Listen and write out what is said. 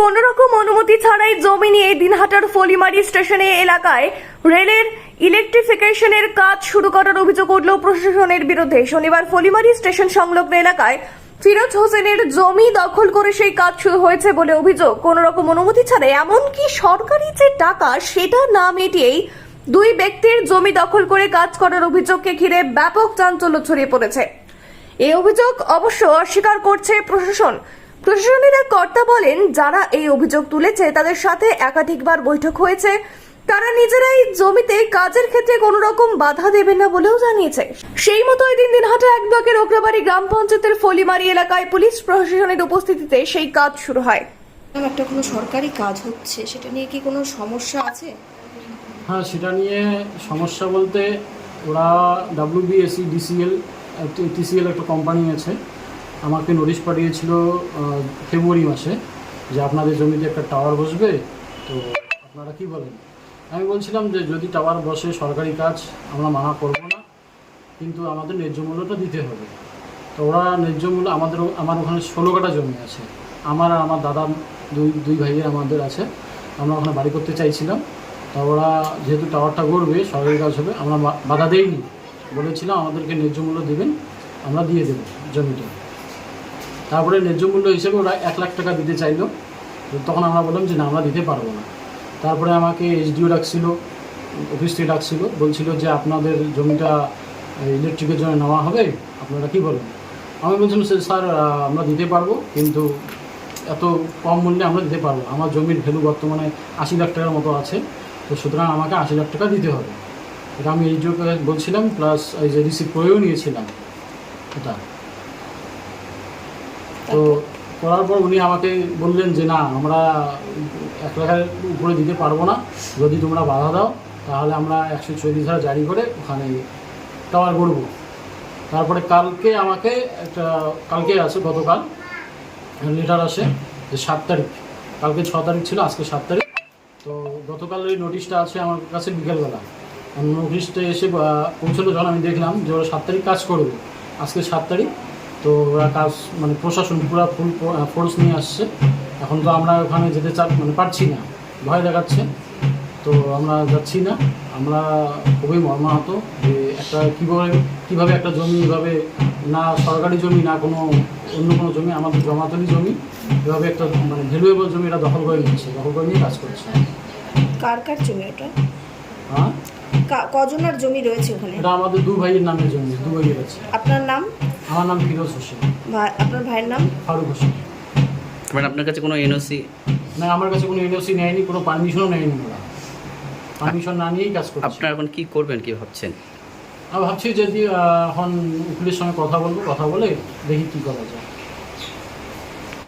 কোন রকম অনুমতি ছাড়াই জমি নিয়ে দিনহাটার ফলিমারি স্টেশনে এলাকায় রেলের ইলেকট্রিফিকেশনের কাজ শুরু করার অভিযোগ উঠল প্রশাসনের বিরুদ্ধে। শনিবার ফলিমারি স্টেশন সংলগ্ন এলাকায় ফিরোজ হোসেনের জমি দখল করে সেই কাজ শুরু হয়েছে বলে অভিযোগ। কোন রকম অনুমতি ছাড়াই, এমনকি সরকারি যে টাকা সেটা না মিটিয়েই দুই ব্যক্তির জমি দখল করে কাজ করার অভিযোগকে ঘিরে ব্যাপক চাঞ্চল্য ছড়িয়ে পড়েছে। এই অভিযোগ অবশ্য অস্বীকার করছে প্রশাসন। প্রশাসনের এক কর্তা বলেন যারা এই অভিযোগ তুলেছে তাদের সাথে একাধিকবার বৈঠক হয়েছে। তারা নিজেরাই জমিতে কাজের ক্ষেত্রে কোনো রকম বাধা দেবে না বলেও জানিয়েছে। সেই মতো দিন দিনহাটা এক ব্লকের ওকরাবাড়ি গ্রাম পঞ্চায়েতের ফলিমারি এলাকায় পুলিশ প্রশাসনের উপস্থিতিতে সেই কাজ শুরু হয়। একটা কোনো সরকারি কাজ হচ্ছে সেটা নিয়ে কি কোনো সমস্যা আছে? হ্যাঁ সেটা নিয়ে সমস্যা বলতে ওরা ডাব্লিউবিএসি ডিসিএল টিসিএল একটা কোম্পানি আছে। আমাকে নোটিশ পাঠিয়েছিল ফেব্রুয়ারি মাসে যে আপনাদের জমিতে একটা টাওয়ার বসবে। তো আপনারা কি বলেন? আমি বলছিলাম যে যদি টাওয়ার বসে, সরকারি কাজ, আমরা মানা করব না। কিন্তু আমাদের ন্যায্য মূল্যটা দিতে হবে। তো ওরা ন্যায্য মূল্য, আমাদের, আমার ওখানে ষোলো কাটা জমি আছে। আমার আর আমার দাদা, দুই দুই ভাইয়ের আমাদের আছে। আমরা ওখানে বাড়ি করতে চাইছিলাম। তা ওরা যেহেতু টাওয়ারটা গড়বে, সরকারি কাজ হবে, আমরা বাধা দেইনি। বলেছিলাম আমাদেরকে ন্যায্য মূল্য দেবেন, আমরা দিয়ে দেবো জমিটা। তারপরে ন্যায্য মূল্য হিসেবে ওরা এক লাখ টাকা দিতে চাইলো। তখন আমরা বললাম যে না আমরা দিতে পারব না। তারপরে আমাকে এইচডিও ডাকছিল অফিস থেকে ডাকছিল বলছিল যে আপনাদের জমিটা ইলেকট্রিকের জন্য নেওয়া হবে আপনারা কি বলেন? আমি বলছিলাম "স্যার, স্যার আমরা দিতে পারব কিন্তু এত কম মূল্যে আমরা দিতে পারব আমার জমির ভ্যালু বর্তমানে আশি লাখ টাকার মতো আছে তো সুতরাং আমাকে আশি লাখ টাকা দিতে হবে। এটা আমি এইচডিওকে বলছিলাম প্লাস এই যে রিসিভ করেও নিয়েছিলাম। এটা। তো করার পর উনি আমাকে বললেন যে, না, আমরা এক লাখের উপরে দিতে পারব না। যদি তোমরা বাধা দাও, তাহলে আমরা একশো চল্লিশ হাজার জারি করে ওখানে টাওয়ার গড়বো। তারপরে কালকে আমাকে একটা, কালকে আছে, গতকাল লেটার আসে যে সাত তারিখ। কালকে ছ তারিখ ছিল, আজকে সাত তারিখ। তো গতকাল ওই নোটিশটা আছে আমার কাছে বিকেলবেলা। নোটিশটা এসে পৌঁছলো যখন আমি দেখলাম যে ওরা সাত তারিখ কাজ করবে। আজকে সাত তারিখ। তো ওরা কাজ মানে প্রশাসন পুরো ফুল ফোর্স নিয়ে আসছে। এখন তো আমরা ওখানে যেতে চা মানে পারছি না। ভয় দেখাচ্ছে। তো আমরা যাচ্ছি না। আমরা খুবই মর্মাহত যে একটা কীভাবে কীভাবে একটা জমি এভাবে না সরকারি জমি না কোনো অন্য কোনো জমি আমাদের জমাতলি জমি এভাবে একটা মানে ভ্যালুয়েবল জমি এটা দখল করে নিচ্ছে দখল করে নিয়ে কাজ করছে। কার কার জমি ওটা হ্যাঁ? কজনের জমি রয়েছে ওখানে? এটা আমাদের দু ভাইয়ের নামে জমি দু ভাইয়ের আছে। আপনার নাম? আমার নাম ফিরোজ হোসেন। ভাই আপনার ভাইয়ের নাম? ফারুক হোসেন। মানে আপনার কাছে কোনো এনওসি না আমার কাছে কোনো এনওসি নেয়নি কোনো পারমিশনও নেয়নি ওরা। পারমিশন না নিয়েই কাজ করছে। আপনারা এখন কি করবেন কি ভাবছেন? আমি ভাবছি যদি এখন উকিলের সঙ্গে কথা বলব কথা বলে দেখি কি করা যায়।